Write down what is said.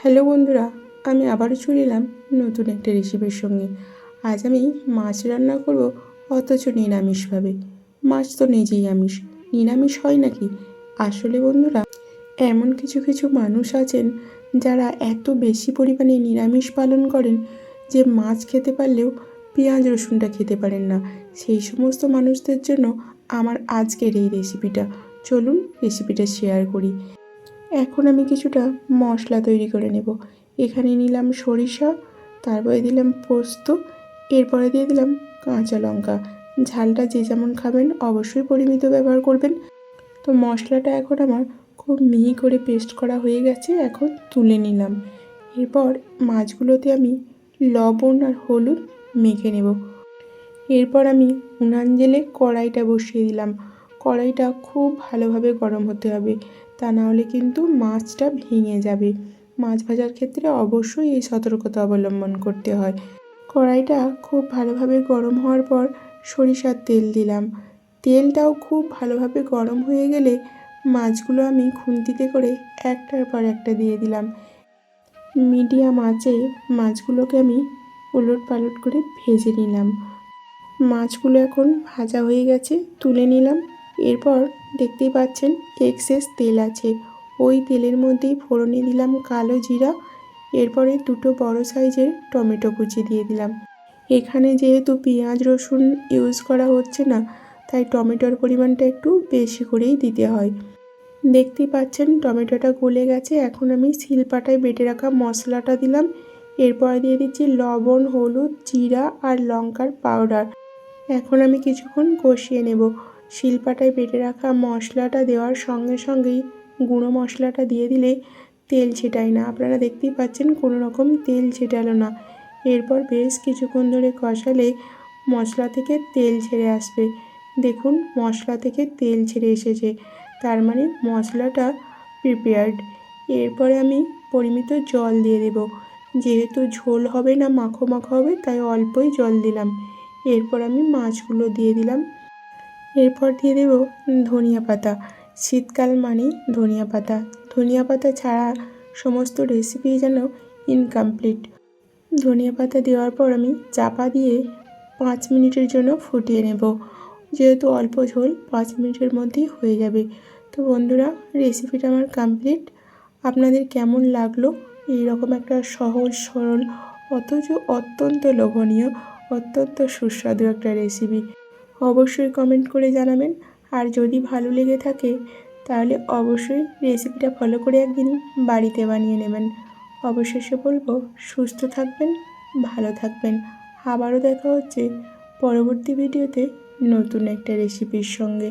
Hello বন্ধুরা, আমি আবারও চলে এলাম নতুন একটা রেসিপির সঙ্গে। আজ আমি মাছ রান্না করব অথচ নিরামিষভাবে মাছ তো নিজেই আমিষ, নিরামিষ হয় নাকি? আসলে বন্ধুরা, এমন কিছু কিছু মানুষ আছেন যারা এত বেশি পরিমাণে নিরামিষ পালন করেন যে মাছ খেতে পারলেও পেঁয়াজ রসুনটা খেতে পারেন না। সেই সমস্ত মানুষদের জন্য আমার আজকের এই রেসিপিটা চলুন রেসিপিটা শেয়ার করি। এখন আমি কিছুটা মশলা তৈরি করে নেব। এখানে নিলাম সরিষা, তারপরে দিলাম পোস্ত, এরপরে দিয়ে দিলাম কাঁচা লঙ্কা। ঝালটা যে যেমন খাবেন অবশ্যই পরিমিত ব্যবহার করবেন। তো মশলাটা এখন আমার খুব মিহি করে পেস্ট করা হয়ে গেছে, এখন তুলে নিলাম। এরপর মাছগুলোতে আমি লবণ আর হলুদ মেখে নেব। এরপর আমি উনান জেলে কড়াইটা বসিয়ে দিলাম। কড়াইটা খুব ভালোভাবে গরম হতে হবে। তা না হলে কিন্তু মাছটা ভেঙে যাবে। মাছ ভাজার ক্ষেত্রে অবশ্যই এই সতর্কতা অবলম্বন করতে হয়। কড়াইটা খুব ভালোভাবে গরম হওয়ার পর সরিষার তেল দিলাম। তেলটাও খুব ভালোভাবে গরম হয়ে গেলে মাছগুলো আমি খুন্তিতে করে একটার পর একটা দিয়ে দিলাম। মিডিয়াম আঁচে মাছগুলোকে আমি উলট পালট করে ভেজে নিলাম। মাছগুলো এখন ভাজা হয়ে গেছে, তুলে নিলাম। এরপর দেখতেই পাচ্ছেন এক্সেস তেল আছে। ওই তেলের মধ্যেই ফোড়নে দিলাম কালো জিরা, এরপরে দুটো বড় সাইজের টমেটো কুচি দিয়ে দিলাম। এখানে যেহেতু পেঁয়াজ রসুন ইউজ করা হচ্ছে না, তাই টমেটোর পরিমাণটা একটু বেশি করেই দিতে হয়। দেখতেই পাচ্ছেন টমেটোটা গলে গেছে, এখন আমি শিলপাটায় বেটে রাখা মশলাটা দিলাম। এরপরে দিয়ে দিচ্ছি লবণ, হলুদ, জিরা আর লঙ্কার পাউডার এখন আমি কিছুক্ষণ কষিয়ে নেব। শিলপাটায় বেটে রাখা মশলাটা দেওয়ার সঙ্গে সঙ্গেই গুঁড়ো মশলাটা দিয়ে দিলে তেল ছেটায় না। আপনারা দেখতেই পাচ্ছেন কোনো রকম তেল ছেটালো না। এরপর বেশ কিছুক্ষণ ধরে কষালে মশলা থেকে তেল ছেড়ে আসবে। দেখুন, মশলা থেকে তেল ছেড়ে এসেছে। তার মানে মশলাটা প্রিপেয়ার্ড এরপরে আমি পরিমিত জল দিয়ে দেব। যেহেতু ঝোল হবে না, মাখো মাখো হবে, তাই অল্পই জল দিলাম। এরপর আমি মাছগুলো দিয়ে দিলাম। এরপর দিয়ে দেব ধনিয়া পাতা। শীতকাল মানেই ধনিয়া পাতা। ধনিয়া পাতা ছাড়া সমস্ত রেসিপি যেন ইনকমপ্লিট ধনিয়া পাতা দেওয়ার পর আমি চাপা দিয়ে পাঁচ মিনিটের জন্য ফুটিয়ে নেব। যেহেতু অল্প ঝোল, পাঁচ মিনিটের মধ্যেই হয়ে যাবে। তো বন্ধুরা রেসিপিটা আমার কমপ্লিট আপনাদের কেমন লাগল? এইরকম একটা সহজ, সরল, অথচ অত্যন্ত লোভনীয়, অত্যন্ত সুস্বাদু একটা রেসিপি অবশ্যই কমেন্ট করে জানাবেন। আর যদি ভালো লেগে থাকে, তাহলে অবশ্যই রেসিপিটা ফলো করে একদিন বাড়িতে বানিয়ে নেবেন। অবশেষে বলব, সুস্থ থাকবেন, ভালো থাকবেন। আবারও দেখা হচ্ছে পরবর্তী ভিডিওতে নতুন একটা রেসিপির সঙ্গে।